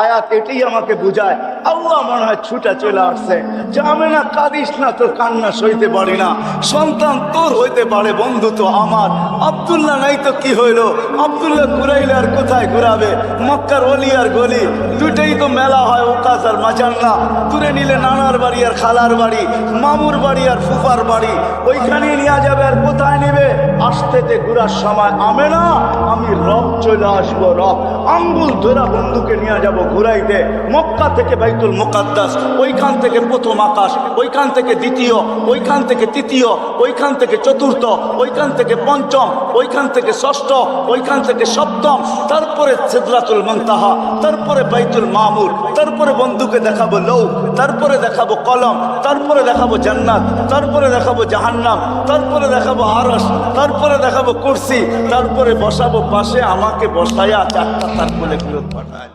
আয়াত এটাই আমাকে বুঝায়। আল্লাহ মনে হয় ছুটা চলে আসছে। যে আমি না, কাঁদিস না, তোর কান্না সইতে পারি না। সন্তান তোর হইতে পারে, বন্ধু তো আমার। আবদুল্লাহ নাই তো কি হইল? আবদুল্লাহ ঘুরাইলে আর কোথায় ঘুরাবে? মক্কার অলি আর গলি দুটাই তো মেলা হয় ওকাস আর মাজান না দূরে নিলে নানার বাড়ি আর খালার বাড়ি, মামুর বাড়ি আর ফুফার বাড়ি। ওইখানেই নিয়ে যাবে আর কোথায় নেবে? আসতে ঘুরার সময়। আমে না, আমি রব চলে আসব, রব। আঙ্গুল ধরা বন্ধুকে নিয়ে যাব ঘুরাইতে। মক্কা থেকে বাইতুল মোকাদ্দাস, ওইখান থেকে প্রথম আকাশ, ওইখান থেকে দ্বিতীয়, ওইখান থেকে তৃতীয়, ওইখান থেকে চতুর্থ, ওইখান থেকে পঞ্চম, ওইখান থেকে ষষ্ঠ, ওইখান থেকে সপ্তম, তারপরে সিদরাতুল মন্তাহা, তারপরে বাইতুল মামুর, তারপরে বন্ধুকে দেখাবো লৌ তারপরে দেখাবো কলম, তারপরে দেখাবো জান্নাত, তারপরে দেখাবো জাহান্নাম, তারপরে দেখাবো আরস তারপরে দেখাবো কুরসি, তারপরে বসাবো পাশে আমাকে বসায়া চারটা তার বলে ফেরত পাঠায়।